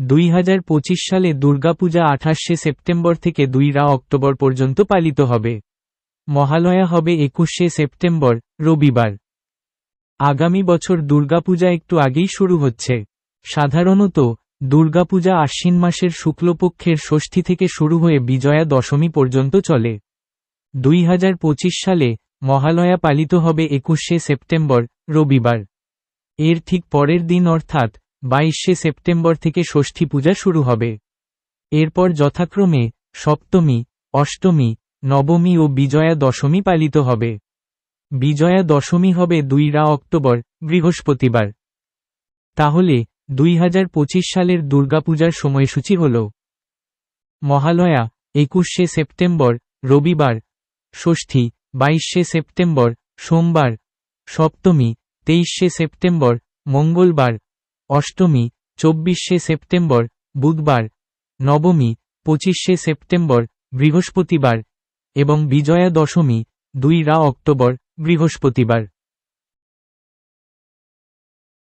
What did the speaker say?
দুই হাজার পঁচিশ সালে দুর্গাপূজা আঠাশে সেপ্টেম্বর থেকে দুই রা অক্টোবর পর্যন্ত পালিত হবে। মহালয়া হবে একুশে সেপ্টেম্বর, রবিবার। আগামী বছর দুর্গাপূজা একটু আগেই শুরু হচ্ছে। সাধারণত, দুর্গাপূজা আশ্বিন মাসের শুক্লপক্ষের ষষ্ঠী থেকে শুরু হয়ে বিজয়া দশমী পর্যন্ত চলে। দুই হাজার পঁচিশ সালে মহালয়া পালিত হবে একুশে সেপ্টেম্বর, রবিবার। এর ঠিক পরের দিন অর্থাৎ বাইশে সেপ্টেম্বর থেকে ষষ্ঠী পূজা শুরু হবে। এরপর যথাক্রমে সপ্তমী, অষ্টমী, নবমী ও বিজয়া দশমী পালিত হবে। বিজয়া দশমী হবে দুইরা অক্টোবর, বৃহস্পতিবার। তাহলে দুই হাজার পঁচিশ সালের দুর্গাপূজার সময়সূচি হল। মহালয়া, একুশে সেপ্টেম্বর, রবিবার। ষষ্ঠী, বাইশে সেপ্টেম্বর, সোমবার। সপ্তমী, তেইশে সেপ্টেম্বর, মঙ্গলবার। অষ্টমী, চব্বিশে সেপ্টেম্বর, বুধবার, নবমী, পঁচিশে সেপ্টেম্বর, বৃহস্পতিবার, এবং বিজয়া দশমী দুই রা অক্টোবর, বৃহস্পতিবার।